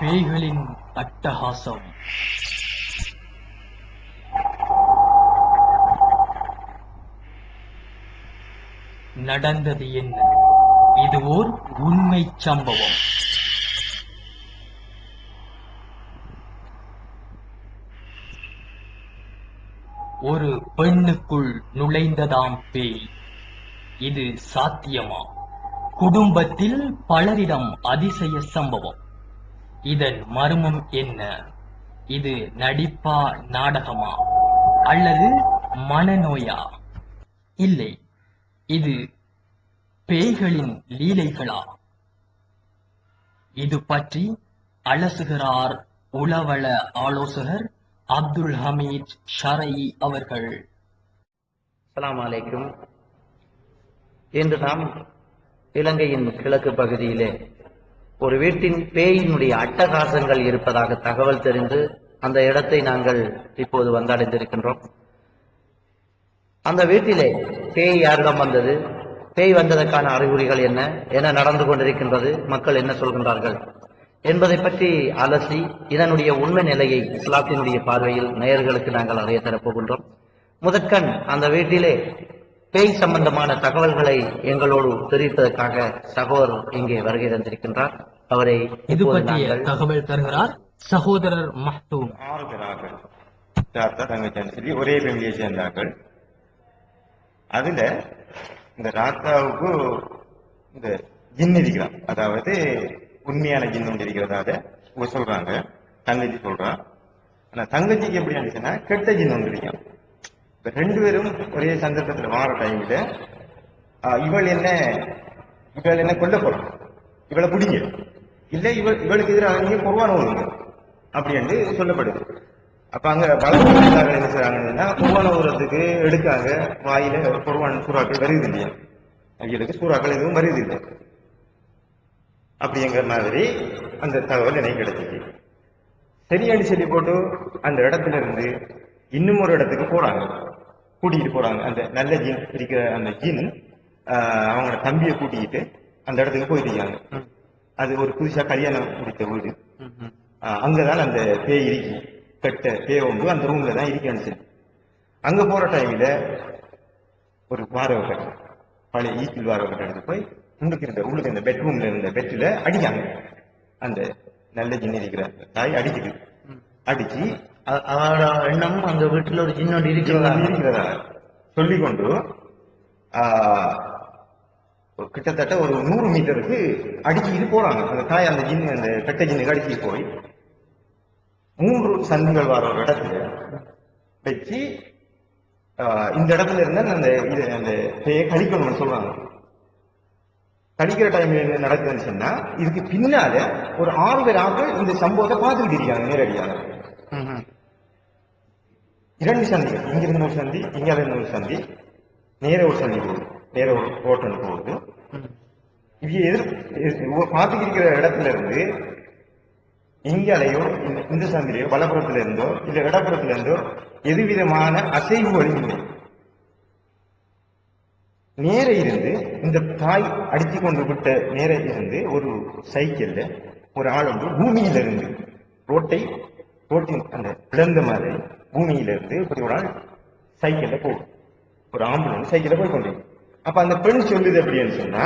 பேய்களின் அட்டகாசம். நடந்தது என்ன? இது ஓர் உண்மை சம்பவம். ஒரு பெண்ணுக்குள் நுழைந்ததாம் பேய். இது சாத்தியமா? குடும்பத்தில் பலரிடம் அதிசய சம்பவம். இதன் மர்மம் என்ன? இது நடிப்பா நாடகமா? அல்லது மனநோயா? இல்லை. இது பேய்களின் லீலைகளா? இது பற்றி அலசுகிறார் உளவள ஆலோசகர் அப்துல் ஹமீத் ஷரை அவர்கள். அலாம் அலைக்கும். இன்று நாம் இலங்கையின் கிழக்கு பகுதியிலே ஒரு வீட்டின் பேயினுடைய அட்டகாசங்கள் இருப்பதாக தகவல் தெரிந்து அந்த இடத்தை நாங்கள் இப்போது வந்தடைந்திருக்கின்றோம். அந்த வீட்டிலே பேய் யாரிடம் வந்தது? பேய் வந்ததற்கான அறிகுறிகள் என்ன? என்ன நடந்து கொண்டிருக்கின்றது? மக்கள் என்ன சொல்கின்றார்கள்? என்பதை பற்றி அலசி இதனுடைய உண்மை நிலையை இஸ்லாத்தினுடைய பார்வையில் நேயர்களுக்கு நாங்கள் அறிய தரப்போகின்றோம் முதற்கண் அந்த வீட்டிலே பேய் சம்பந்தமான தகவல்களை எங்களோடு தெரிவிப்பதற்காக சகோதரர் இங்கே வருகை தந்திருக்கின்றார். அவரை இது பற்றிய தகவல் தருகிறார் சகோதரர் மஹ்தூம். ஆறு பேராக தாத்தா தங்கச்சின்னு சொல்லி ஒரே ஃபேமிலியை சேர்ந்தார்கள். அதுல இந்த ராத்தாவுக்கு இந்த ஜின் இருக்கிறான். அதாவது உண்மையான ஜின் ஒன்று சொல்றாங்க. தங்கச்சி சொல்றான் ஆனா தங்கச்சிக்கு எப்படி இருந்துச்சுன்னா கெட்ட ஜின் ஒன்று இருக்கான். ரெண்டு பேரும் ஒரே சந்தர்ப்பத்துல மாற டைம்ல இவள் என்ன இவள் என்ன கொல்ல போறான் இவளை பிடிங்க. இல்ல இவள் இவளுக்கு எதிராக நீங்க ஊருங்க ஓதுங்க அப்படின்னு சொல்லப்படுது. அப்ப அங்க வளர்ச்சி என்ன செய்றாங்கன்னா பொருவான உரத்துக்கு எடுக்காங்க வாயில பொருவான சூறாக்கள் வருது இல்லையா? அவங்களுக்கு சூறாக்கள் எதுவும் வருது இல்லை அப்படிங்கிற மாதிரி அந்த தகவல் எனக்கு கிடைச்சிச்சு சரியான சொல்லி போட்டு அந்த இடத்துல இருந்து இன்னும் ஒரு இடத்துக்கு போறாங்க. கூட்டிகிட்டு போறாங்க. அந்த நல்ல ஜின் இருக்கிற அந்த ஜின் அவங்களோட தம்பியை கூட்டிக்கிட்டு அந்த இடத்துக்கு போயிருக்காங்க அது ஒரு புதுசா கல்யாணம் முடித்த வீடு. அங்கதான் அந்த பேய் இருக்கு கெட்ட பேய் ஒன்று அந்த ரூம்ல தான் இருக்கேன்னு சொல்லி அங்க போற டைம்ல ஒரு வாரவ கட்டம் பழைய ஈக்கில் வாரவ கட்டத்துக்கு போய் உள்ளுக்கு இருந்த உள்ளுக்கு இந்த பெட்ரூம்ல இருந்த பெட்ல அடிக்காங்க அந்த நல்ல ஜின் இருக்கிற அந்த தாய் அடிக்குது. அடிச்சு அ- அவரோட எண்ணம் அந்த வீட்டில் ஒரு ஜின்னோடு இருக்கிறதா? இருக்கிறதா? சொல்லிக்கொண்டு கிட்டத்தட்ட ஒரு நூறு மீட்டருக்கு அடிச்சுக்கிட்டு போறாங்க. அந்த தாய் அந்த ஜின் அந்த கெட்ட ஜின்னுக்கு அடிச்சுட்டு போய் மூன்று சந்துகள் வர ஒரு இடத்துல வச்சு இந்த இடத்துல இருந்தா அந்த இது அந்த பேயை கழிக்கணும்னு சொல்றாங்க. கடிக்கிற டைம்ல என்ன நடக்குதுன்னு சொன்னா இதுக்கு பின்னால ஒரு ஆறு பேர் ஆட்கள் இந்த சம்பவத்தை பார்த்துக்கிட்டு இருக்காங்க நேரடியாக. இரண்டு சந்திகள் இங்கிருந்து ஒரு சந்தி இங்க இருந்து ஒரு சந்தி. நேர ஒரு சந்தி போகுது. நேர ஒரு ஓட்டம் போகுது. இவங்க எதிர் பார்த்துக்கிட்டு இருக்கிற இடத்துல இருந்து இங்காலையோ இந்த- இந்த சந்திலையோ வலப்புறத்துல இருந்தோ இல்ல இடப்புறத்துல இருந்தோ எதுவிதமான அசைவுகளும் இல்லை. நேர இருந்து இந்த தாய் அடித்து கொண்டு விட்ட நேர இருந்து ஒரு சைக்கிள்ல ஒரு ஆள் வந்து பூமியிலிருந்து ரோட்டை ரோட்டின் அந்த பிளந்த மாதிரி பூமியிலிருந்து இப்படி ஒரு நாள் சைக்கிளில் போகும். ஒரு ஆம்பளை வந்து சைக்கிளில் போய் கொண்டு அப்ப அந்த பெண் சொல்லுது எப்படின்னு சொன்னா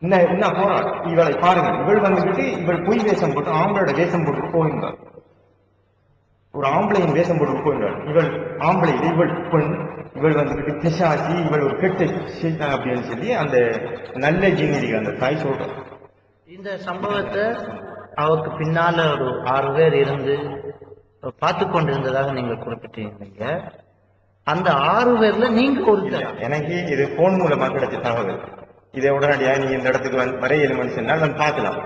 என்ன என்ன போறாள் இவளை பாருங்க. இவள் வந்துட்டு இவள் பொய் வேஷம் போட்டு ஆம்பளோட வேஷம் போட்டு போயிருந்தாள் ஒரு ஆம்பளையின் வேஷம் போட்டு போயிருந்தாள் இவள் ஆம்பளை இவள் பெண். இவள் வந்துட்டு பிசாசி இவள் ஒரு கெட்ட அப்படின்னு சொல்லி அந்த நல்ல ஜீனிக்கு அந்த தாய் சொல்றாள் இந்த சம்பவத்தை அவருக்கு பின்னால ஒரு ஆறு பேர் இருந்து பார்த்து கொண்டிருந்ததாக நீங்க குறிப்பிட்டிருந்தீங்க. அந்த ஆறு பேர்ல நீங்க ஒருத்தர் எனக்கு இது போன் மூலமா கிடைச்ச தகவல். இதை உடனடியா நீங்க இந்த இடத்துக்கு வந்து வர ஏழு மணி சொன்னால் நான் பார்க்கலாம்.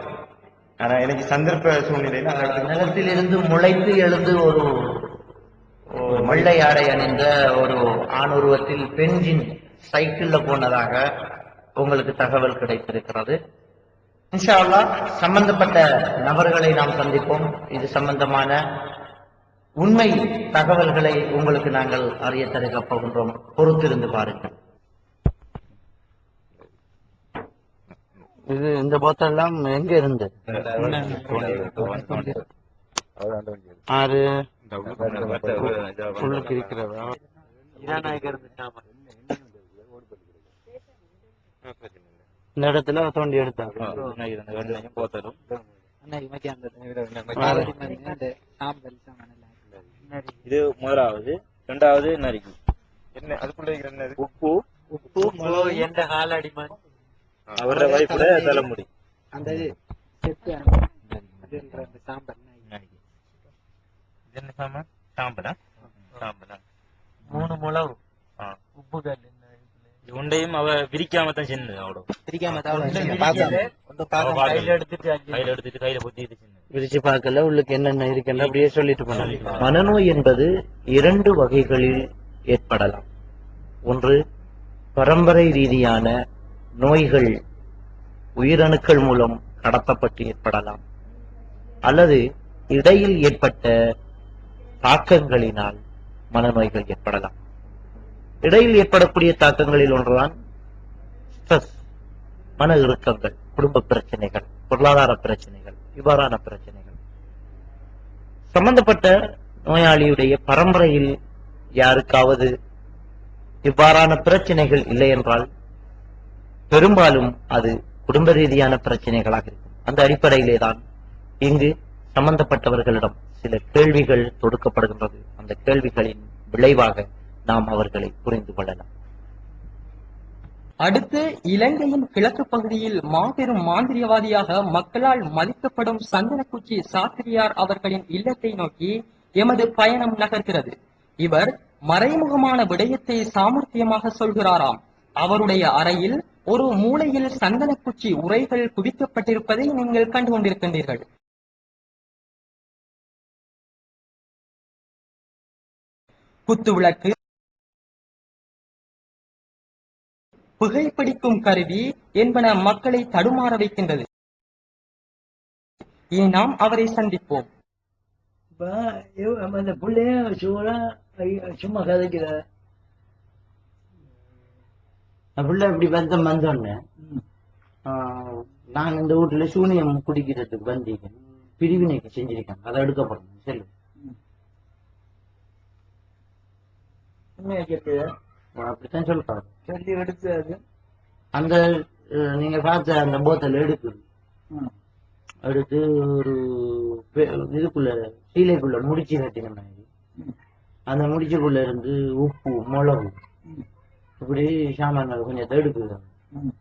ஆனா எனக்கு சந்தர்ப்ப சூழ்நிலையில அந்த இடத்துக்கு நிலத்தில் இருந்து முளைத்து எழுந்து ஒரு ஒரு வெள்ளை ஆடை அணிந்த ஒரு ஆண் உருவத்தில் பெண்ஜின் சைக்கிள்ல போனதாக உங்களுக்கு தகவல் கிடைத்திருக்கிறது. இன்ஷா அல்லாஹ் சம்பந்தப்பட்ட நபர்களை நாம் சந்திப்போம். இது சம்பந்தமான உண்மை தகவல்களை உங்களுக்கு நாங்கள் அறிய தருகப் போகின்றோம். பொறுத்திருந்து பாருங்கள். இது இந்த போத்தல் எல்லாம் எங்க இருந்து? ஆறு. உள்ளுக்கு இருக்கிறதா? இந்த இடத்துல தோண்டி எடுத்தாங்க. இது முதலாவது. ரெண்டாவது நரிக்கு என்ன அதுக்குள்ள என்னது உப்பு. உப்பு முளகு. எந்த காலடி மண் அவரோட வைப்புல தலைமுடி. அந்த சாம்பல் இது என்ன சாமான்? சாம்பலா? சாம்பலா. மூணு முளவு ஆ. உப்பு கல் இது உண்டையும் அவ விரிக்காம தான் சின்ன அவ்வளோ பிரிக்காம கையில எடுத்துட்டு கையில எடுத்துட்டு கையில பொத்திட்டு விரிச்சு பார்க்கல உள்ளுக்கு என்னென்ன இருக்குன்னு அப்படியே சொல்லிட்டு போனாங்க மனநோய் என்பது இரண்டு வகைகளில் ஏற்படலாம் ஒன்று பரம்பரை ரீதியான நோய்கள் உயிரணுக்கள் மூலம் கடத்தப்பட்டு ஏற்படலாம் அல்லது இடையில் ஏற்பட்ட தாக்கங்களினால் மனநோய்கள் ஏற்படலாம் இடையில் ஏற்படக்கூடிய தாக்கங்களில் ஒன்றுதான் ஸ்ட்ரெஸ் மன இறுக்கங்கள் குடும்ப பிரச்சனைகள் பொருளாதார பிரச்சனைகள் இவ்வாறான பிரச்சனைகள். சம்பந்தப்பட்ட நோயாளியுடைய பரம்பரையில் யாருக்காவது இவ்வாறான பிரச்சனைகள் இல்லை என்றால் பெரும்பாலும் அது குடும்ப ரீதியான பிரச்சனைகளாக இருக்கும். அந்த அடிப்படையிலே தான் இங்கு சம்பந்தப்பட்டவர்களிடம் சில கேள்விகள் தொடுக்கப்படுகின்றது. அந்த கேள்விகளின் விளைவாக நாம் அவர்களை புரிந்து கொள்ளலாம். அடுத்து இலங்கையின் கிழக்கு பகுதியில் மாபெரும் மாந்திரியவாதியாக மக்களால் மதிக்கப்படும் சந்தனக்குச்சி சாத்திரியார் அவர்களின் இல்லத்தை நோக்கி எமது பயணம் நகர்கிறது. இவர் மறைமுகமான விடயத்தை சாமர்த்தியமாக சொல்கிறாராம். அவருடைய அறையில் ஒரு மூலையில் சந்தனக்குச்சி உரைகள் குவிக்கப்பட்டிருப்பதை நீங்கள் கண்டு கொண்டிருக்கின்றீர்கள் குத்துவிளக்கு புகைப்பிடிக்கும் கருவி என்பன மக்களை தடுமாற வைக்கின்றது. இனி நாம் அவரை சந்திப்போம். அந்த பிள்ளைய சூழா சும்மா கதைக்கிற. புள்ள இப்படி வந்து வந்தோடனே நான் இந்த வீட்டுல சூனியம் குடிக்கிறதுக்கு வந்தீங்க பிரிவினைக்கு செஞ்சிருக்கேன். அதை எடுக்கப்படணும் சொல்லு. அப்படித்தான் சொல்றாரு சொல்லி எடுத்து அது அந்த நீங்க பார்த்த அந்த போத்தல் எடுக்குது ம். எடுத்து ஒரு இதுக்குள்ள சீலைக்குள்ள முடிச்சு கட்டின மாதிரி. அந்த முடிச்சுக்குள்ள இருந்து உப்பு மிளகு. இப்படி சாமான்கள் கொஞ்சம் எடுக்குது ம்.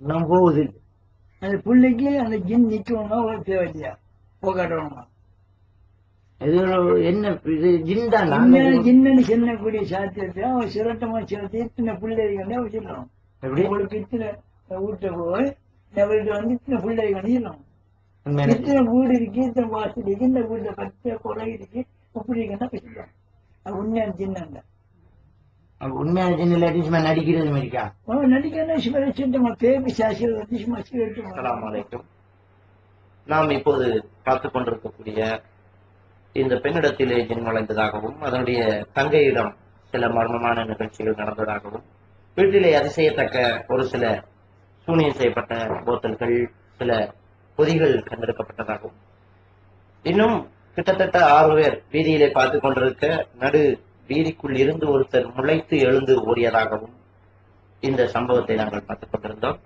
நான் போகுது. அந்த பிள்ளைக்கு அந்த ஜின் நிக்கணுமா ஒரு தேவையா போகாட்டணுமா என்ன இது ஜின்தான் ஜின்னு சின்னக்கூடிய சாத்தியத்தை அவன் சிரட்டமா சிரட்டி இத்தனை பிள்ளைகள் அவன் சொல்லணும் எப்படி? உங்களுக்கு இத்தனை வீட்டை போய் வீட்டு வந்து இத்தனை பிள்ளைகள் சொல்லணும் உண்மையான இத்தனை வீடு இருக்கு இத்தனை வாசல் இருக்கு இந்த வீட்டுல பச்சை குறை இருக்கு இப்படி இருக்குன்னா சொல்லலாம் அது உண்மையான ஜின்னங்க உண்மையான ஜின் இல்லாட்டி சும்மா நடிக்கிறது மாதிரிக்கா? பேபி சாசி வந்து சும்மா அஸ்ஸலாமு சிவட்டு அலைக்கும். நாம் இப்போது கொண்டிருக்கக்கூடிய இந்த பெண்ணிடத்திலே ஜின் நுழைந்ததாகவும் அதனுடைய தங்கையிடம் சில மர்மமான நிகழ்ச்சிகள் நடந்ததாகவும் வீட்டிலே அதிசயத்தக்க ஒரு சில சூனியம் செய்யப்பட்ட போத்தல்கள் சில பொதிகள் கண்டெடுக்கப்பட்டதாகவும். இன்னும் கிட்டத்தட்ட ஆறு பேர் வீதியிலே பார்த்து கொண்டிருக்க நடு வீதிக்குள் இருந்து ஒருத்தர் முளைத்து எழுந்து ஓடியதாகவும் இந்த சம்பவத்தை நாங்கள் பார்த்துக் கொண்டிருந்தோம்.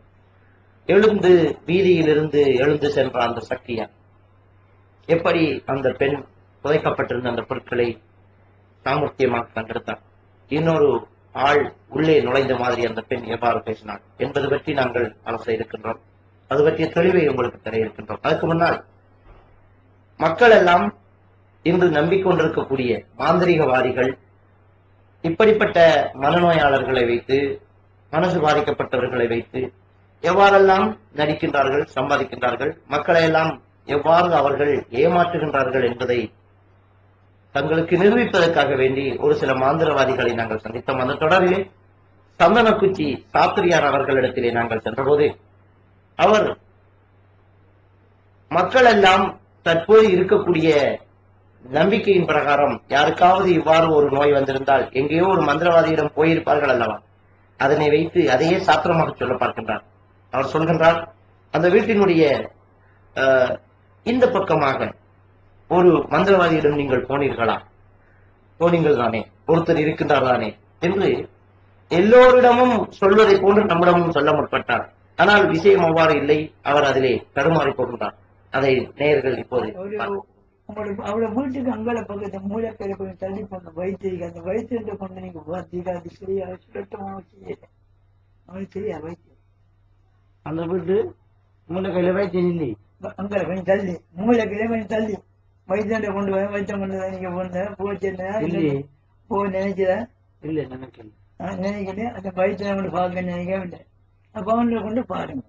எழுந்து வீதியிலிருந்து எழுந்து சென்ற அந்த சக்தியான் எப்படி அந்த பெண் புதைக்கப்பட்டிருந்த அந்த பொருட்களை சாமர்த்தியமாக கண்டெடுத்தார் இன்னொரு ஆள் உள்ளே நுழைந்த மாதிரி அந்த பெண் எவ்வாறு பேசினாள் என்பது பற்றி நாங்கள் அலச இருக்கின்றோம். அது பற்றிய தெளிவை உங்களுக்கு தர இருக்கின்றோம். அதுக்கு முன்னால் மக்கள் எல்லாம் இன்று நம்பிக்கொண்டிருக்கக்கூடிய மாந்திரிகவாதிகள் இப்படிப்பட்ட மனநோயாளர்களை வைத்து மனசு பாதிக்கப்பட்டவர்களை வைத்து எவ்வாறெல்லாம் நடிக்கின்றார்கள் சம்பாதிக்கின்றார்கள் மக்களை எல்லாம் எவ்வாறு அவர்கள் ஏமாற்றுகின்றார்கள் என்பதை தங்களுக்கு நிரூபிப்பதற்காக வேண்டி ஒரு சில மாந்திரவாதிகளை நாங்கள் சந்தித்தோம். அந்த தொடரிலே சந்தனக்குச்சி சாத்திரியார் அவர்களிடத்திலே நாங்கள் சென்றபோது அவர் மக்கள் எல்லாம் தற்போது இருக்கக்கூடிய நம்பிக்கையின் பிரகாரம் யாருக்காவது இவ்வாறு ஒரு நோய் வந்திருந்தால் எங்கேயோ ஒரு மந்திரவாதியிடம் போயிருப்பார்கள் அல்லவா? அதனை வைத்து அதையே சாத்திரமாக சொல்ல பார்க்கின்றார். அவர் சொல்கின்றார் அந்த வீட்டினுடைய அஹ், இந்த பக்கமாக ஒரு மந்திரவாதியிடம் நீங்கள் போனீர்களா? போனீங்கள் தானே. ஒருத்தர் இருக்கின்றார் தானே. என்று எல்லோரிடமும் சொல்வதை போன்று நம்மிடமும் சொல்ல முற்பட்டார். ஆனால் விஷயம் அவ்வாறு இல்லை. அவர் அதிலே தடுமாறி போகின்றார் அதை நேயர்கள் இப்போது அவளோட வீட்டுக்கு அங்கால பக்கத்து மூலக்கரை கொஞ்சம் தள்ளி போன வைத்தியம் அந்த வைத்தியத்தை கொண்டு நீங்க பார்த்தீங்க அது சரியா? சுத்தமா செய்யல அவனுக்கு சரியா? வைத்தியம் அந்த வீட்டு மூலக்கையில வைத்தியம் இல்லை அங்கால கொஞ்சம் தள்ளி. மூலக்கரை கொஞ்சம் தள்ளி. வைத்தியத்தை கொண்டு போய் வைத்தியம் கொண்டு போய் நீங்க போன போச்சு இல்லையே. போ நினைக்கிற இல்ல நினைக்கல. நினைக்கிறேன் அந்த வைத்தியம் கொண்டு பார்க்க நினைக்கவில்லை அப்ப அவனை கொண்டு பாருங்க.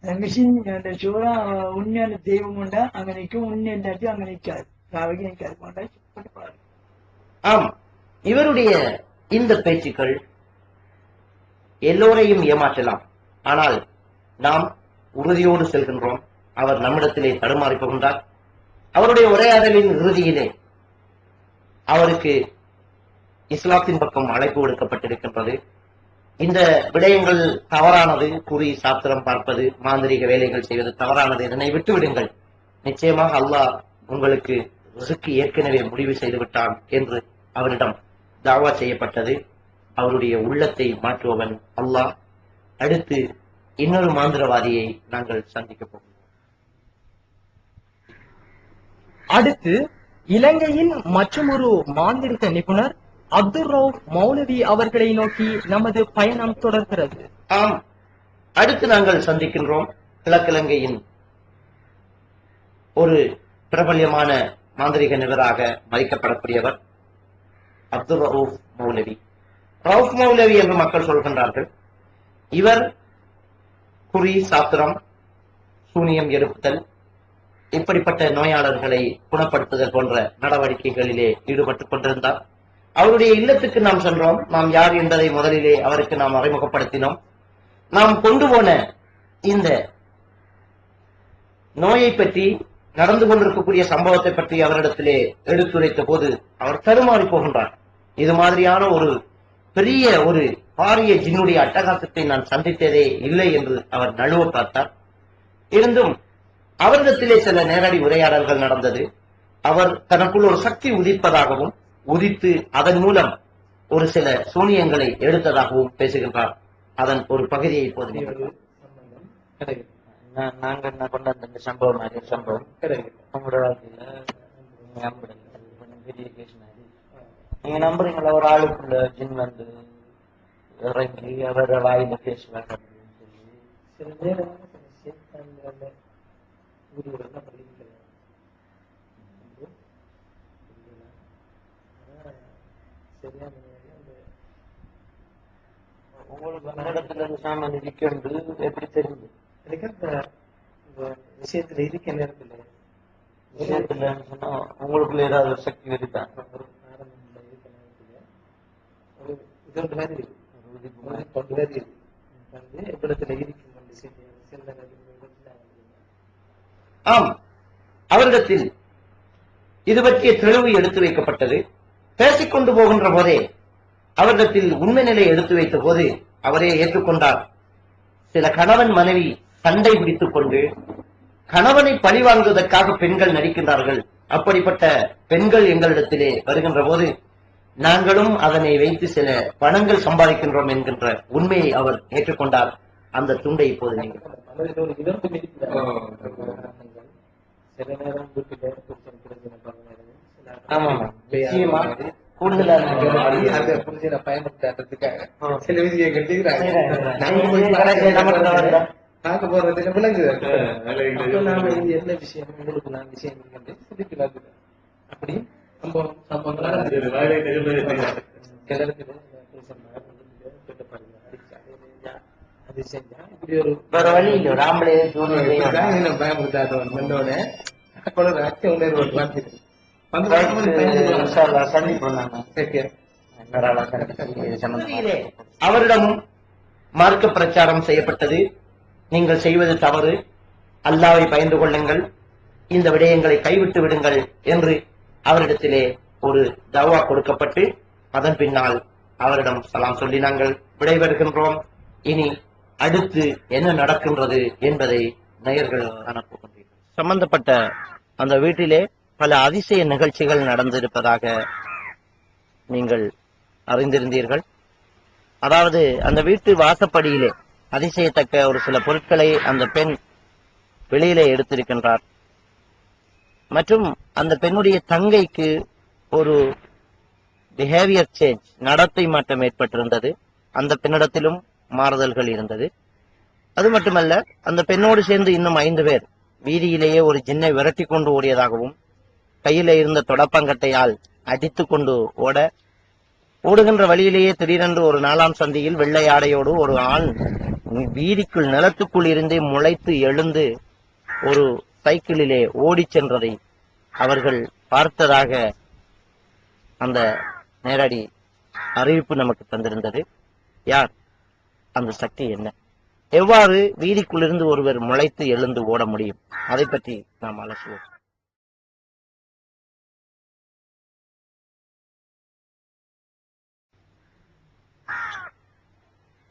அந்த மிஷின் அந்த சூறா உண்மையான தெய்வம் உண்டா அங்க நிற்கும் உண்மை இல்லாச்சும் அங்க நிற்காது நாளைக்கு நிற்காது கொண்டா கொண்டு பாருங்க. ஆம். இவருடைய இந்த பேச்சுக்கள் எல்லோரையும் ஏமாற்றலாம். ஆனால் நாம் உறுதியோடு செல்கின்றோம். அவர் நம்மிடத்திலே தடுமாறி போகின்றார். அவருடைய உரையாடலின் இறுதியிலே அவருக்கு இஸ்லாத்தின் பக்கம் அழைப்பு விடுக்கப்பட்டிருக்கின்றது. இந்த விடயங்கள் தவறானது குறி சாத்திரம் பார்ப்பது மாந்திரீக வேலைகள் செய்வது தவறானது. இதனை விட்டுவிடுங்கள். நிச்சயமாக அல்லாஹ் உங்களுக்கு ரிசுக்கு ஏற்கனவே முடிவு செய்து விட்டான் என்று அவரிடம் தாவா செய்யப்பட்டது. அவருடைய உள்ளத்தை மாற்றுபவன் அல்லாஹ். அடுத்து இன்னொரு மாந்திரவாதியை நாங்கள் சந்திக்க போகிறோம். அடுத்து இலங்கையின் மற்றொரு மாந்திரிக நிபுணர் அப்துல் ரவுப் மௌலவி அவர்களை நோக்கி நமது பயணம் தொடர்கிறது. ஆம். அடுத்து நாங்கள் சந்திக்கின்றோம் கிழக்கிழங்கையின் ஒரு பிரபல்யமான மாந்திரிக நிபராக மதிக்கப்படக்கூடியவர் அப்துல் ரவுப் மௌலவி. ரவுப் மௌலவி என்று மக்கள் சொல்கின்றார்கள். இவர் குறி சாத்திரம் சூனியம் எடுப்புதல் இப்படிப்பட்ட நோயாளர்களை குணப்படுத்துதல் போன்ற நடவடிக்கைகளிலே ஈடுபட்டுக் கொண்டிருந்தார். அவருடைய இல்லத்துக்கு நாம் சென்றோம். நாம் யார் என்பதை முதலிலே அவருக்கு நாம் அறிமுகப்படுத்தினோம். நாம் கொண்டு போன இந்த நோயை பற்றி நடந்து கொண்டிருக்கக்கூடிய சம்பவத்தை பற்றி அவரிடத்திலே எடுத்துரைத்த போது அவர் தருமாறி போகின்றார். இது மாதிரியான ஒரு பெரிய ஒரு பாரிய ஜின்னுடைய அட்டகாசத்தை நான் சந்தித்ததே இல்லை என்று அவர் நழுவ பார்த்தார். இருந்தும் அவரிடத்திலே சில நேரடி உரையாடல்கள் நடந்தது. அவர் தனக்குள் ஒரு சக்தி உதிப்பதாகவும் உதித்து அதன் மூலம் ஒரு சில சூனியங்களை எடுத்ததாகவும் பேசுகின்றார். அதன் ஒரு பகுதியை இப்போது நாங்க என்ன கொண்டு வந்த இந்த சம்பவம் மாதிரி ஒரு சம்பவம்? உங்களோட வாழ்க்கையில பெரிய கேஸ் மாதிரி நீங்க நம்புறீங்களா ஒரு ஆளுக்குள்ள ஜின் வந்து இறங்கி அவர வாயில பேசுவாங்க அப்படின்னு சொல்லி. சில நேரம் பண்ணிருக்கிறேன் சரியான முறையில அந்த உங்களுக்கு சாமான் இடிக்கிறது எப்படி தெரியுது? எனக்கு அந்த இந்த விஷயத்துல இருக்க நேரத்துல விஷயத்துல சொன்னா உங்களுக்குள்ள ஏதாவது ஒரு சக்தி இருக்கா ஒரு இதோட மாதிரி இருக்கு. ஒரு மாதிரி. இருக்கு. வந்து இடத்துல இருக்கும் அந்த விஷயத்தை நேரத்துல ஆம். அவரிடத்தில் இது பற்றிய தெளிவு எடுத்து வைக்கப்பட்டது. பேசிக்கொண்டு போகின்ற போதே அவரிடத்தில் உண்மை நிலை எடுத்து வைத்த போது அவரே ஏற்றுக்கொண்டார். சில கணவன் மனைவி சண்டை பிடித்துக் கொண்டு கணவனை பழிவாங்குவதற்காக பெண்கள் நடிக்கின்றார்கள். அப்படிப்பட்ட பெண்கள் எங்களிடத்திலே வருகின்ற போது நாங்களும் அதனை வைத்து சில பணங்கள் சம்பாதிக்கின்றோம் என்கின்ற உண்மையை அவர் ஏற்றுக்கொண்டார். அந்த துண்டை இப்போது நீங்கள் சில நேரம் வீட்டுல சில ஆமா. நிச்சயமா. அந்த விஷயம் கட்டிக்கிறாங்க. நாங்க? பார்க்க போறதுக்கு விளங்குது அப்ப நாம இது என்ன விஷயம்? உங்களுக்கு நான் விஷயம் அப்படி சம்பவம் நடந்தது கிளறுக்குது புருஷன் சொல்ல பாருங்க அடிச்சா அது செஞ்சா இப்படி ஒரு வேற வழி இல்லை ஒரு ஆம்பளை சூழ்நிலை என்ன பயமுறுத்தாதவன் வந்தோடனே அப்பொழுது ஒரு அச்ச உணர்வு ஒரு வந்துது வந்து அவரிடமும் மார்க்க பிரச்சாரம் செய்யப்பட்டது. நீங்கள் செய்வது தவறு. அல்லாவை பயந்து கொள்ளுங்கள். இந்த விடயங்களை கைவிட்டு விடுங்கள் என்று அவரிடத்திலே ஒரு தவா கொடுக்கப்பட்டு அதன் பின்னால் அவரிடம் சலாம் சொல்லி நாங்கள் விடைபெறுகின்றோம். இனி அடுத்து என்ன நடக்கின்றது என்பதை நேயர்கள் காணப்போகின்றீர்கள் சம்பந்தப்பட்ட அந்த வீட்டிலே பல அதிசய நிகழ்ச்சிகள் நடந்திருப்பதாக நீங்கள் அறிந்திருந்தீர்கள். அதாவது அந்த வீட்டு வாசப்படியிலே அதிசயத்தக்க ஒரு சில பொருட்களை அந்த பெண் வெளியிலே எடுத்திருக்கின்றார். மற்றும் அந்த பெண்ணுடைய தங்கைக்கு ஒரு பிஹேவியர் சேஞ்ச் நடத்தை மாற்றம் ஏற்பட்டிருந்தது. அந்த பெண்ணிடத்திலும் மாறுதல்கள் இருந்தது. அது மட்டுமல்ல அந்த பெண்ணோடு சேர்ந்து இன்னும் ஐந்து பேர் வீதியிலேயே ஒரு ஜின்னை விரட்டி கொண்டு ஓடியதாகவும் கையில இருந்த தொடப்பங்கட்டையால் அடித்துக் கொண்டு ஓட ஓடுகின்ற வழியிலேயே திடீரென்று ஒரு நாலாம் சந்தியில் வெள்ளை ஆடையோடு ஒரு ஆண் வீதிக்குள் நிலத்துக்குள் இருந்தே முளைத்து எழுந்து ஒரு சைக்கிளிலே ஓடிச் சென்றதை அவர்கள் பார்த்ததாக அந்த நேரடி அறிவிப்பு நமக்கு தந்திருந்தது. யார்? அந்த சக்தி என்ன? எவ்வாறு வீதிக்குள்ளிருந்து ஒருவர் முளைத்து எழுந்து ஓட முடியும்? அதை பற்றி நாம் அலசுவோம்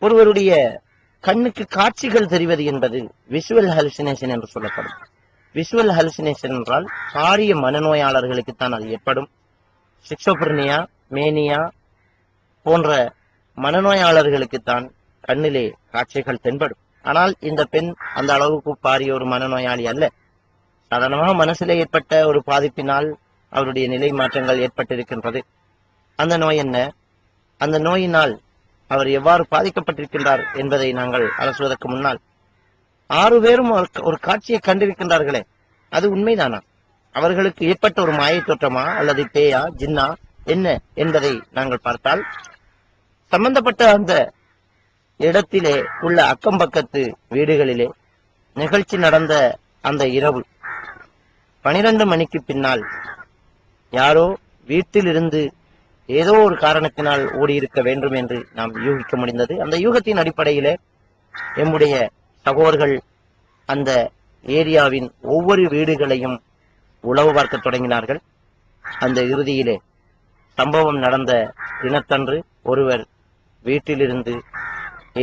ஒருவருடைய கண்ணுக்கு காட்சிகள் தெரிவது என்பது விஷுவல் ஹலுசினேஷன் என்று சொல்லப்படும். விஷுவல் ஹலுசினேஷன் என்றால் பாரிய மனநோயாளர்களுக்கு தான் அது ஏற்படும். சிக்ஸோபிரினியா மேனியா போன்ற மனநோயாளர்களுக்கு தான் கண்ணிலே காட்சிகள் தென்படும். ஆனால் இந்த பெண் அந்த அளவுக்கு பாரிய ஒரு மனநோயாளி அல்ல. சாதாரணமாக மனசிலே ஏற்பட்ட ஒரு பாதிப்பினால் அவருடைய நிலை மாற்றங்கள் ஏற்பட்டிருக்கின்றது. அந்த நோய் என்ன? அந்த நோயினால் அவர் எவ்வாறு பாதிக்கப்பட்டிருக்கின்றார் என்பதை நாங்கள் அலசுவதற்கு முன்னால் ஆறு பேரும் ஒரு- ஒரு காட்சியை கண்டிருக்கின்றார்களே. அது உண்மைதானா? அவர்களுக்கு ஏற்பட்ட ஒரு மாயத் தோற்றமா அல்லது பேயா ஜின்னா என்ன என்பதை நாங்கள் பார்த்தால் சம்பந்தப்பட்ட அந்த இடத்திலே உள்ள அக்கம் பக்கத்து வீடுகளிலே நிகழ்ச்சி நடந்த அந்த இரவு. பனிரெண்டு மணிக்கு பின்னால் யாரோ வீட்டிலிருந்து ஏதோ ஒரு காரணத்தினால் ஓடியிருக்க வேண்டும் என்று நாம் யூகிக்க முடிந்தது. அந்த யூகத்தின் அடிப்படையிலே எம்முடைய சகோதர்கள் அந்த ஏரியாவின் ஒவ்வொரு வீடுகளையும் உளவு பார்க்க தொடங்கினார்கள். அந்த இறுதியிலே சம்பவம் நடந்த தினத்தன்று ஒருவர் வீட்டிலிருந்து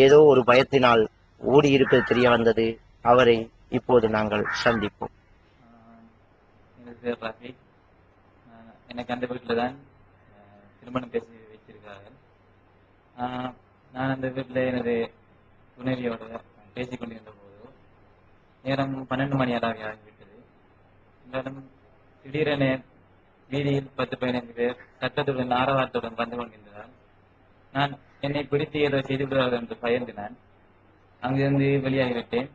ஏதோ ஒரு பயத்தினால் ஓடியிருப்பது தெரிய வந்தது. அவரை இப்போது நாங்கள் சந்திப்போம். பேர் எனக்கு அந்த வீட்டில் தான் திருமணம் பேசி வச்சிருக்கார்கள் நான் அந்த வீட்டில் எனது துணைவியோட பேசிக் கொண்டிருந்த போது நேரம் பன்னெண்டு மணி அளவு ஆகிவிட்டது. இருந்தாலும் திடீரென வீதியில் பத்து பதினைந்து பேர் சட்டத்துடன் ஆரவாரத்துடன் வந்து கொண்டிருந்ததால் நான் என்னை பிடித்து ஏதோ செய்து விடுவார்கள் என்று பயந்து நான் அங்கிருந்து வெளியாகிவிட்டேன்.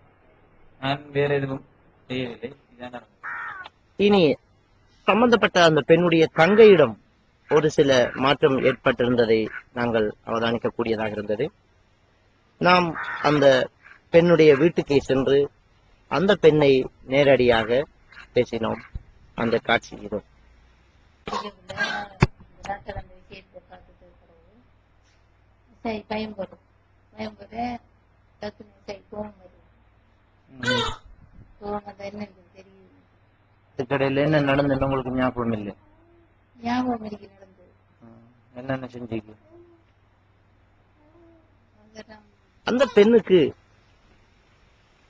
நான் வேறு எதுவும் செய்யவில்லை. இனி சம்பந்தப்பட்ட அந்த பெண்ணுடைய தங்கையிடம் ஒரு சில மாற்றம் ஏற்பட்டிருந்ததை நாங்கள் அவதானிக்கக்கூடியதாக இருந்தது. நாம் அந்த பெண்ணுடைய வீட்டுக்கு சென்று அந்த பெண்ணை நேரடியாக பேசினோம். அந்த காட்சி இதோ டாக்டர் விஷயத்தை பார்த்துட்டு இருக்கிறது சரி பயம் போடும் பயம் போட்டு டக்குனு சரி கோவம் வருது கோவம் வந்தா என்ன தெரியுது இதுக்கடையில் என்ன நடந்ததுன்னு உங்களுக்கு ஞாபகம் இல்லை ஞாபகம் இருக்கு நடந்தது என்னென்ன செஞ்சீங்க அந்த பெண்ணுக்கு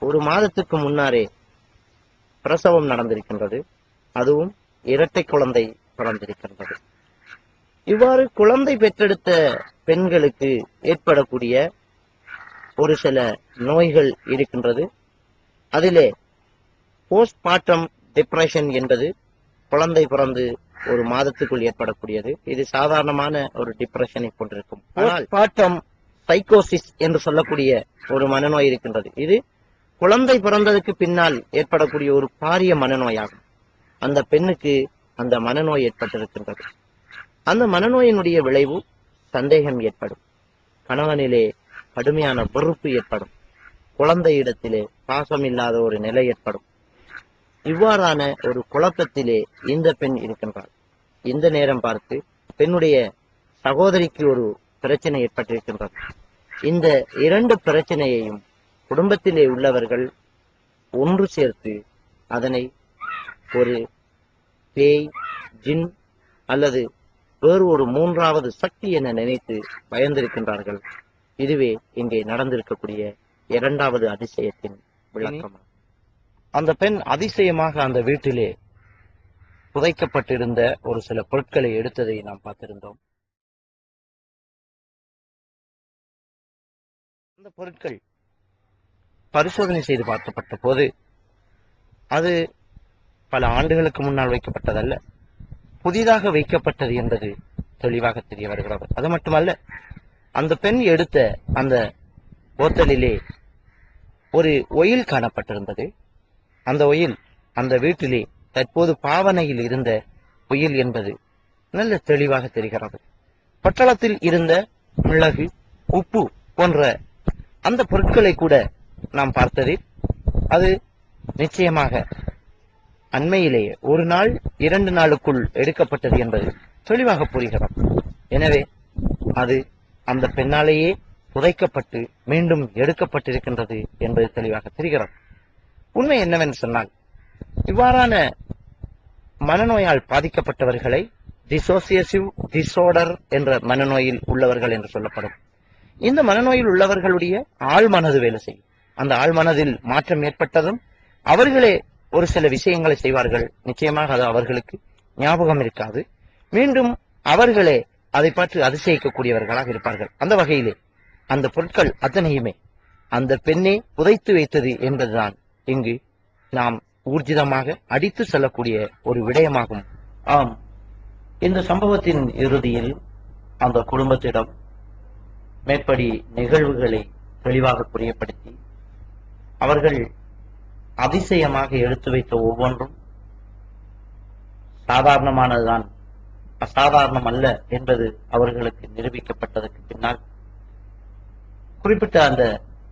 ஒரு மாதத்துக்கு முன்னாரே பிரசவம் நடந்திருக்கின்றது அதுவும் இரட்டை குழந்தை பிறந்திருக்கின்றது இவ்வாறு குழந்தை பெற்றெடுத்த பெண்களுக்கு ஏற்படக்கூடிய ஒரு சில நோய்கள் இருக்கின்றது. அதிலே போஸ்ட்மார்ட்டம் டிப்ரெஷன் என்பது குழந்தை பிறந்து ஒரு மாதத்துக்குள் ஏற்படக்கூடியது. இது சாதாரணமான ஒரு டிப்ரெஷனை கொண்டிருக்கும் போஸ்ட்மார்ட்டம் சைக்கோசிஸ் என்று சொல்லக்கூடிய ஒரு மனநோய் இருக்கின்றது. இது குழந்தை பிறந்ததுக்கு பின்னால் ஏற்படக்கூடிய ஒரு பாரிய மனநோயாகும். அந்த பெண்ணுக்கு அந்த மனநோய் ஏற்பட்டிருக்கின்றது. அந்த மனநோயினுடைய விளைவு சந்தேகம் ஏற்படும். கணவனிலே கடுமையான வெறுப்பு ஏற்படும். குழந்தை இடத்திலே பாசம் இல்லாத ஒரு நிலை ஏற்படும். இவ்வாறான ஒரு குழப்பத்திலே இந்த பெண் இருக்கின்றாள். இந்த நேரம் பார்த்து பெண்ணுடைய சகோதரிக்கு ஒரு பிரச்சனை ஏற்பட்டிருக்கின்றது. இந்த இரண்டு பிரச்சனையையும் குடும்பத்திலே உள்ளவர்கள் ஒன்று சேர்த்து அதனை ஒரு பேய் ஜின் அல்லது வேறு ஒரு மூன்றாவது சக்தி என நினைத்து பயந்திருக்கின்றார்கள். இதுவே இங்கே நடந்திருக்கக்கூடிய இரண்டாவது அதிசயத்தின் விளக்கம்? அந்த பெண் அதிசயமாக அந்த வீட்டிலே புதைக்கப்பட்டிருந்த ஒரு சில பொருட்களை எடுத்ததை நாம் பார்த்திருந்தோம். அந்த பொருட்கள் பரிசோதனை செய்து பார்க்கப்பட்ட போது அது பல ஆண்டுகளுக்கு முன்னால் வைக்கப்பட்டதல்ல. புதிதாக வைக்கப்பட்டது என்பது தெளிவாக தெரிய வருகிறது. அது மட்டுமல்ல அந்த பெண் எடுத்த அந்த போத்தலிலே ஒரு ஒயில் காணப்பட்டிருந்தது. அந்த ஒயில் அந்த வீட்டிலே தற்போது பாவனையில் இருந்த ஒயில் என்பது நல்ல தெளிவாக தெரிகிறது. பட்டளத்தில் இருந்த மிளகு உப்பு போன்ற அந்த பொருட்களை கூட நாம் பார்த்ததில் அது நிச்சயமாக அண்மையிலேயே ஒரு நாள் இரண்டு நாளுக்குள் எடுக்கப்பட்டது என்பது தெளிவாக புரிகிறோம் எனவே அது அந்த பெண்ணாலேயே புதைக்கப்பட்டு மீண்டும் எடுக்கப்பட்டிருக்கின்றது என்பது தெளிவாக தெரிகிறது. உண்மை என்னவென்று சொன்னால் இவ்வாறான மனநோயால் பாதிக்கப்பட்டவர்களை டிசோசியேசிவ் டிசோர்டர் என்ற மனநோயில் உள்ளவர்கள் என்று சொல்லப்படும். இந்த மனநோயில் உள்ளவர்களுடைய ஆழ்மனது வேலை செய்யும். அந்த ஆழ்மனதில் மாற்றம் ஏற்பட்டதும் அவர்களே ஒரு சில விஷயங்களை செய்வார்கள். நிச்சயமாக அது அவர்களுக்கு ஞாபகம் இருக்காது. மீண்டும் அவர்களே அதை பற்றி அதிசயிக்கக்கூடியவர்களாக இருப்பார்கள். அந்த வகையிலே அந்த பொருட்கள் அத்தனையுமே அந்த பெண்ணே புதைத்து வைத்தது என்பதுதான் இங்கு நாம் ஊர்ஜிதமாக அடித்து செல்லக்கூடிய ஒரு விடயமாகும். ஆம். இந்த சம்பவத்தின் இறுதியில் அந்த குடும்பத்திடம் மேற்படி நிகழ்வுகளை தெளிவாக புரியப்படுத்தி அவர்கள் அதிசயமாக எடுத்து வைத்த ஒவ்வொன்றும் சாதாரணமானதுதான். அசாதாரணம் அல்ல என்பது அவர்களுக்கு நிரூபிக்கப்பட்டதற்கு பின்னால் குறிப்பிட்ட அந்த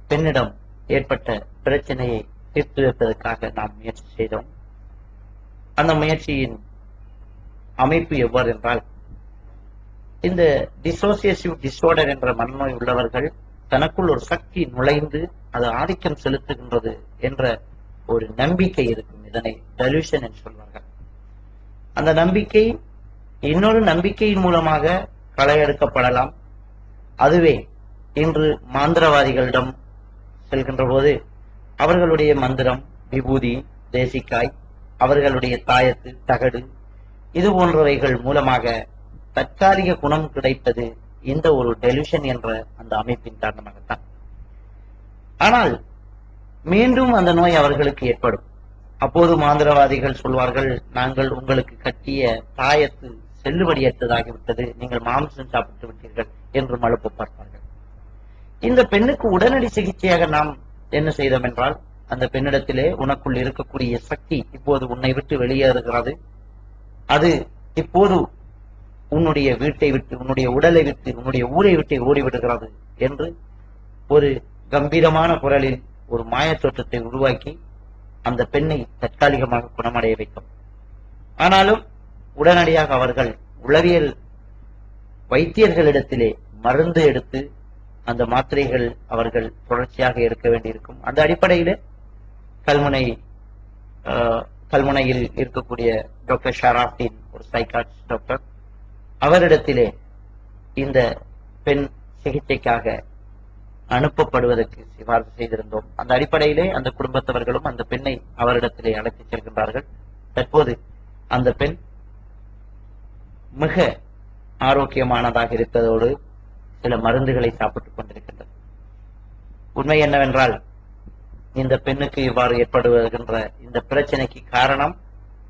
பெண்ணிடம் ஏற்பட்ட பிரச்சனையை தீர்த்து வைப்பதற்காக நாம் முயற்சி செய்தோம். அந்த முயற்சியின் அமைப்பு எவ்வாறு என்றால் இந்த டிசோசியேசிவ் டிஸார்டர் என்ற மனநோய் உள்ளவர்கள் தனக்குள் ஒரு சக்தி நுழைந்து அது ஆதிக்கம் செலுத்துகின்றது என்ற ஒரு நம்பிக்கை இருக்கும் இதனை டெலியூஷன் என்று சொல்வார்கள். அந்த நம்பிக்கை இன்னொரு நம்பிக்கையின் மூலமாக களையெடுக்கப்படலாம். அதுவே இன்று மாந்திரவாதிகளிடம் செல்கின்ற போது அவர்களுடைய மந்திரம் விபூதி தேசிக்காய் அவர்களுடைய தாயத்து தகடு இது போன்றவைகள் மூலமாக தற்காலிக குணம் கிடைப்பது இந்த ஒரு டெலிஷன் என்ற அந்த அமைப்பின் காரணமாகத்தான். ஆனால் மீண்டும் அந்த நோய் அவர்களுக்கு ஏற்படும். அப்போது மாந்திரவாதிகள் சொல்வார்கள் நாங்கள் உங்களுக்கு கட்டிய தாயத்து செல்லுபடியற்றதாகிவிட்டது. நீங்கள் மாம்சம் சாப்பிட்டு விட்டீர்கள் என்று மழுப்பு பார்ப்பார்கள். இந்த பெண்ணுக்கு உடனடி சிகிச்சையாக நாம் என்ன செய்தோம் என்றால் அந்த பெண்ணிடத்திலே உனக்குள் இருக்கக்கூடிய சக்தி இப்போது உன்னை விட்டு வெளியேறுகிறது. அது இப்போது உன்னுடைய வீட்டை விட்டு உன்னுடைய உடலை விட்டு உன்னுடைய ஊரை விட்டு ஓடிவிடுகிறது என்று ஒரு கம்பீரமான குரலில் ஒரு மாய தோற்றத்தை உருவாக்கி அந்த பெண்ணை தற்காலிகமாக குணமடைய வைக்கும். ஆனாலும் உடனடியாக அவர்கள் உளவியல் வைத்தியர்களிடத்திலே மருந்து எடுத்து அந்த மாத்திரைகள் அவர்கள் தொடர்ச்சியாக எடுக்க வேண்டியிருக்கும். அந்த அடிப்படையிலே கல்முனை ஆஹ், கல்முனையில் இருக்கக்கூடிய டாக்டர் ஷராப்டின் ஒரு சைக்காட்ரிஸ்ட் டாக்டர் அவரிடத்திலே இந்த பெண் சிகிச்சைக்காக அனுப்பப்படுவதற்கு சிபார்சு செய்திருந்தோம். அந்த அடிப்படையிலே அந்த குடும்பத்தவர்களும் அந்த பெண்ணை அவரிடத்திலே அழைத்துச் செல்கின்றார்கள். தற்போது அந்த பெண் மிக ஆரோக்கியமானதாக இருப்பதோடு சில மருந்துகளை சாப்பிட்டுக் கொண்டிருக்கின்றது. உண்மை என்னவென்றால் இந்த பெண்ணுக்கு இவ்வாறு ஏற்படுகின்ற இந்த பிரச்சனைக்கு காரணம்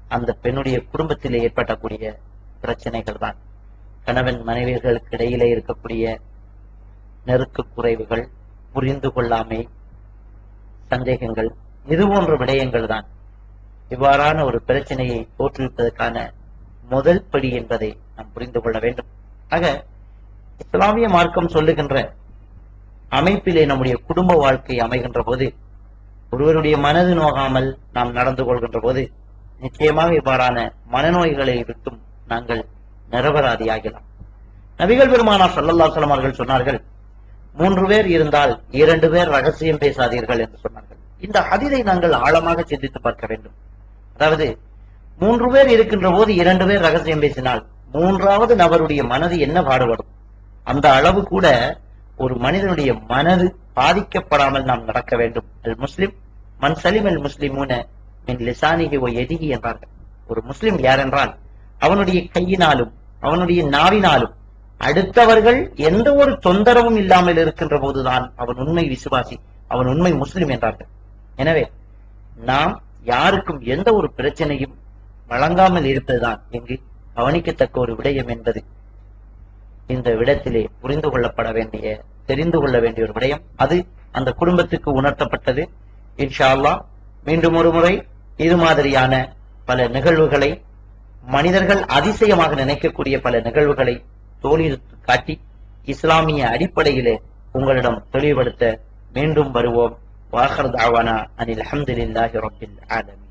அந்த பெண்ணுடைய குடும்பத்திலே ஏற்படக்கூடிய பிரச்சனைகள் தான் கணவன் மனைவிகளுக்கு இடையிலே இருக்கக்கூடிய நெருக்க குறைவுகள் புரிந்து கொள்ளாமை சந்தேகங்கள் இது போன்ற விடயங்கள் தான் இவ்வாறான ஒரு பிரச்சனையை தோற்றுவிப்பதற்கான முதல் படி என்பதை நாம் புரிந்து கொள்ள வேண்டும். ஆக இஸ்லாமிய மார்க்கம் சொல்லுகின்ற அமைப்பிலே நம்முடைய குடும்ப வாழ்க்கை அமைகின்ற போது ஒருவருடைய மனது நோகாமல் நாம் நடந்து கொள்கின்ற போது நிச்சயமாக இவ்வாறான மனநோய்களை விட்டும் நாங்கள் நிரபராதியாகலாம். நபிகள் பெருமானார் சல்லல்லா சலமார்கள் சொன்னார்கள் மூன்று பேர் இருந்தால் இரண்டு பேர் ரகசியம் பேசாதீர்கள் என்று சொன்னார்கள். இந்த ஹதீதை நாங்கள் ஆழமாக சிந்தித்து பார்க்க வேண்டும். அதாவது மூன்று பேர் இருக்கின்ற போது இரண்டு பேர் ரகசியம் பேசினால் மூன்றாவது நபருடைய மனது என்ன பாடுபடும்? அந்த அளவு கூட ஒரு மனிதனுடைய மனது பாதிக்கப்படாமல் நாம் நடக்க வேண்டும். அல் முஸ்லிம் மன் சலிம் அல் முஸ்லிமூன மின் லிசானிகி ஓ எதிகி என்றார்கள். ஒரு முஸ்லிம் யார் என்றால் அவனுடைய கையினாலும் அவனுடைய நாவினாலும் அடுத்தவர்கள் எந்த ஒரு தொந்தரவும் இல்லாமல் இருக்கின்ற போதுதான் அவன் உண்மை விசுவாசி அவன் உண்மை முஸ்லிம் என்றார்கள். எனவே நாம் யாருக்கும் எந்த ஒரு பிரச்சனையும் வழங்காமல் இருப்பதுதான் இங்கு கவனிக்கத்தக்க ஒரு விடயம் என்பது. இந்த விடத்திலே புரிந்து கொள்ளப்பட வேண்டிய தெரிந்து கொள்ள வேண்டிய ஒரு விடயம். அது அந்த குடும்பத்துக்கு உணர்த்தப்பட்டது. இன்ஷா அல்லாஹ் மீண்டும் ஒரு முறை இது மாதிரியான பல நிகழ்வுகளை மனிதர்கள் அதிசயமாக நினைக்கக்கூடிய பல நிகழ்வுகளை தோளில் காட்டி இஸ்லாமிய அடிப்படையிலே உங்களிடம் தெளிவுபடுத்த மீண்டும் வருவோம். வாஹர் தாவானா அனில் அஹமதுல்லாஹி ரப்பில் ஆலமி